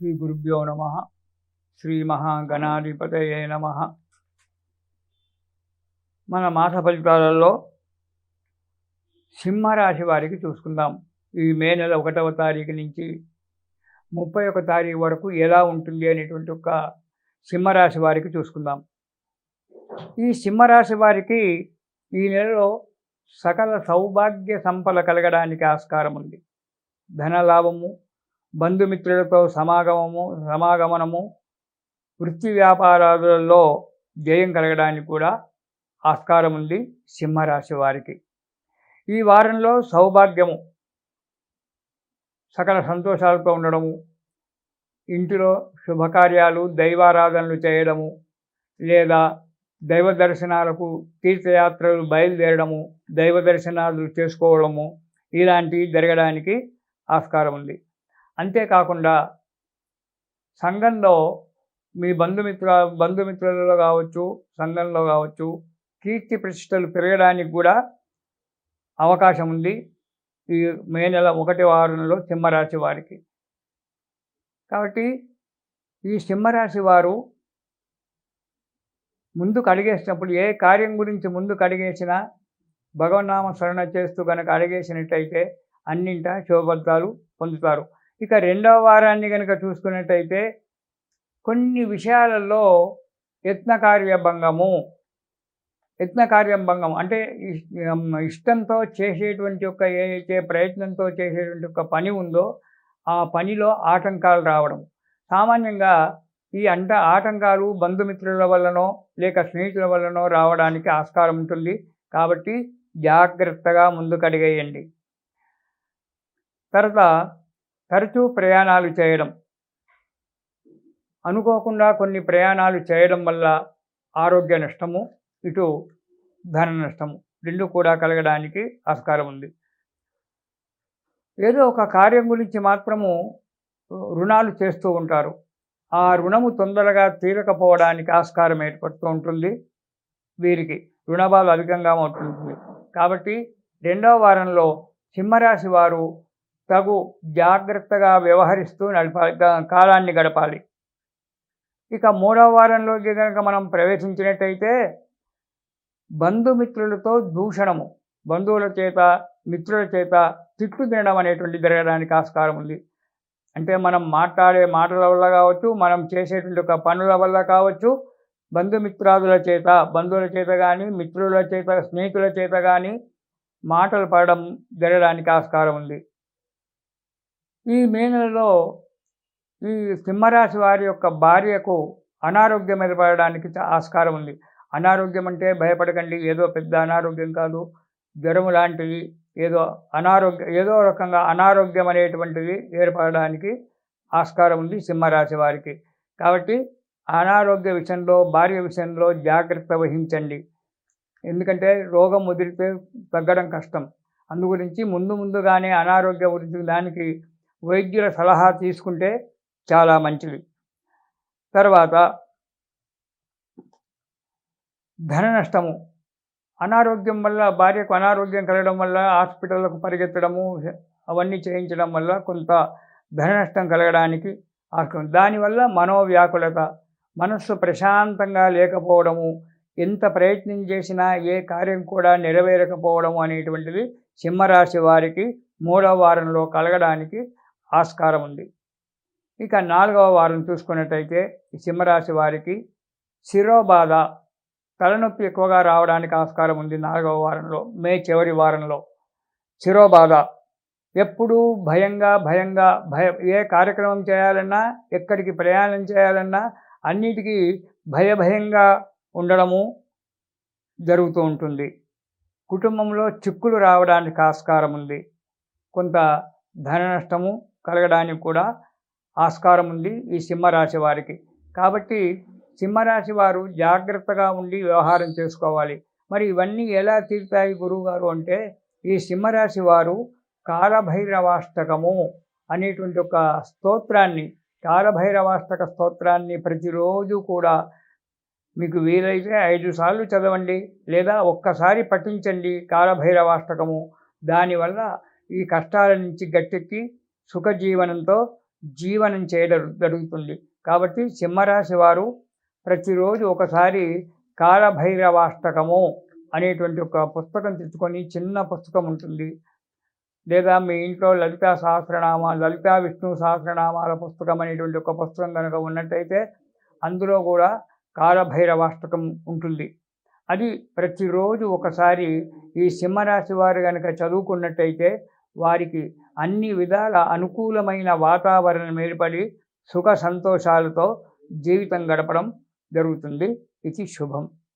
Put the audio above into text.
శ్రీ గురుభ్యో నమ శ్రీ మహాగణాధిపతయే నమ మన మాస ఫలితాలలో సింహరాశి వారికి చూసుకుందాం. ఈ మే నెల ఒకటవ తారీఖు నుంచి ముప్పై ఒక తారీఖు వరకు ఎలా ఉంటుంది అనేటువంటి ఒక సింహరాశి వారికి చూసుకుందాం. ఈ సింహరాశి వారికి ఈ నెలలో సకల సౌభాగ్య సంపద కలగడానికి ఆస్కారం ఉంది. ధనలాభము బంధుమిత్రులతో సమాగమము సమాగమనము వృత్తి వ్యాపారాలలో జయం కలగడానికి కూడా ఆస్కారం ఉంది సింహరాశి వారికి. ఈ వారంలో సౌభాగ్యము సకల సంతోషాలతో ఉండడము ఇంటిలో శుభకార్యాలు దైవారాధనలు చేయడము లేదా దైవ దర్శనాలకు తీర్థయాత్రలు బయలుదేరడము దైవ దర్శనాలు చేసుకోవడము ఇలాంటివి జరగడానికి ఆస్కారం ఉంది. అంతేకాకుండా సంఘంలో మీ బంధుమిత్ర బంధుమిత్రులలో కావచ్చు సంఘంలో కావచ్చు కీర్తి ప్రతిష్టలు పెరగడానికి కూడా అవకాశం ఉంది. ఈ మే నెల ఒకటి వారంలో సింహరాశి వారికి. కాబట్టి ఈ సింహరాశి వారు ముందుకు అడిగేసినప్పుడు ఏ కార్యం గురించి ముందుకు అడిగేసినా భగవన్నామ స్మరణ చేస్తూ కనుక అడిగేసినట్టయితే అన్నింట శుభఫలితాలు పొందుతారు. ఇక రెండవ వారాన్ని కనుక చూసుకున్నట్టయితే కొన్ని విషయాలలో యత్నకార్యభంగము యత్నకార్యభంగం అంటే ఇష్టంతో చేసేటువంటి యొక్క ఏదైతే ప్రయత్నంతో చేసేటువంటి ఒక పని ఉందో ఆ పనిలో ఆటంకాలు రావడం. సామాన్యంగా ఈ అంట ఆటంకాలు బంధుమిత్రుల వల్లనో లేక స్నేహితుల వల్లనో రావడానికి ఆస్కారం ఉంటుంది. కాబట్టి జాగ్రత్తగా ముందుకు అడిగేయండి. తర్వాత తరచూ ప్రయాణాలు చేయడం. అనుకోకుండా కొన్ని ప్రయాణాలు చేయడం వల్ల ఆరోగ్య నష్టము ఇటు ధన నష్టము రెండు కూడా కలగడానికి ఆస్కారం ఉంది. ఏదో ఒక కార్యం గురించి మాత్రము రుణాలు చేస్తూ ఉంటారు. ఆ రుణము తొందరగా తీరకపోవడానికి ఆస్కారం ఏర్పడుతూ ఉంటుంది. వీరికి రుణబాలు అధికంగా ఉంటుంది. కాబట్టి రెండవ వారంలో సింహరాశి వారు తగు జాగ్రత్తగా వ్యవహరిస్తూ నడపాలి కాలాన్ని గడపాలి. ఇక మూడవ వారంలోకి కనుక మనం ప్రవేశించినట్టయితే బంధుమిత్రులతో దూషణము బంధువుల చేత మిత్రుల చేత తిట్టు తినడం అనేటువంటి జరగడానికి ఆస్కారం ఉంది. అంటే మనం మాట్లాడే మాటల వల్ల కావచ్చు మనం చేసేటువంటి ఒక పనుల వల్ల కావచ్చు బంధుమిత్రాదుల చేత బంధువుల చేత కానీ మిత్రుల చేత స్నేహితుల చేత కానీ మాటలు పడడం జరగడానికి ఆస్కారం ఉంది. ఈ మే నెలలో ఈ సింహరాశి వారి యొక్క భార్యకు అనారోగ్యం ఏర్పడడానికి ఆస్కారం ఉంది. అనారోగ్యం అంటే భయపడకండి ఏదో పెద్ద అనారోగ్యం కాదు. జ్వరం లాంటివి ఏదో అనారోగ్య ఏదో రకంగా అనారోగ్యం అనేటువంటిది ఏర్పడడానికి ఆస్కారం ఉంది సింహరాశి వారికి. కాబట్టి అనారోగ్య విషయంలో భార్య విషయంలో జాగ్రత్త వహించండి. ఎందుకంటే రోగం ముదిరితే తగ్గడం కష్టం. అందు గురించి ముందు ముందుగానే అనారోగ్య గురించి దానికి వైద్యుల సలహా తీసుకుంటే చాలా మంచిది. తర్వాత ధన నష్టము. అనారోగ్యం వల్ల భార్యకు అనారోగ్యం కలగడం వల్ల హాస్పిటల్లకు పరిగెత్తడము అవన్నీ చేయించడం వల్ల కొంత ధన నష్టం కలగడానికి ఆస్కారం. దానివల్ల మనోవ్యాకులత మనస్సు ప్రశాంతంగా లేకపోవడము ఎంత ప్రయత్నం చేసినా ఏ కార్యం కూడా నెరవేరకపోవడం అనేటువంటిది సింహరాశి వారికి మూడవ వారంలో కలగడానికి ఆస్కారం ఉంది. ఇక నాలుగవ వారం చూసుకున్నట్టయితే ఈ సింహరాశి వారికి శిరోబాధ తలనొప్పి ఎక్కువగా రావడానికి ఆస్కారం ఉంది నాలుగవ వారంలో మే చివరి వారంలో. శిరోబాధ ఎప్పుడూ భయంగా భయంగా భయ ఏ కార్యక్రమం చేయాలన్నా ఎక్కడికి ప్రయాణం చేయాలన్నా అన్నిటికీ భయభయంగా ఉండడము జరుగుతూ ఉంటుంది. కుటుంబంలో చిక్కులు రావడానికి ఆస్కారం ఉంది. కొంత ధన నష్టము కలగడానికి కూడా ఆస్కారం ఉంది ఈ సింహరాశి వారికి. కాబట్టి సింహరాశి వారు జాగ్రత్తగా ఉండి వ్యవహారం చేసుకోవాలి. మరి ఇవన్నీ ఎలా తీరుతాయి గురువుగారు అంటే ఈ సింహరాశి వారు కాలభైరవాష్టకము అనేటువంటి ఒక స్తోత్రాన్ని కాలభైరవాష్టక స్తోత్రాన్ని ప్రతిరోజు కూడా మీకు వీలైతే ఐదు సార్లు చదవండి లేదా ఒక్కసారి పఠించండి కాలభైరవాష్టకము. దానివల్ల ఈ కష్టాల నుంచి గట్టెక్కి సుఖజీవనంతో జీవనం చేయడం జరుగుతుంది. కాబట్టి సింహరాశి వారు ప్రతిరోజు ఒకసారి కాలభైరవాష్టకము అనేటువంటి ఒక పుస్తకం తెచ్చుకొని చిన్న పుస్తకం ఉంటుంది. లేదా మీ ఇంట్లో లలితా సహస్రనామ లలితా విష్ణు సహస్రనామాల పుస్తకం అనేటువంటి ఒక పుస్తకం కనుక ఉన్నట్టయితే అందులో కూడా కాలభైరవాష్టకం ఉంటుంది. అది ప్రతిరోజు ఒకసారి ఈ సింహరాశి వారు కనుక చదువుకున్నట్టయితే వారికి అన్ని విధాల అనుకూలమైన వాతావరణం ఏర్పడి సుఖ సంతోషాలతో జీవితం గడపడం జరుగుతుంది. ఇది శుభం.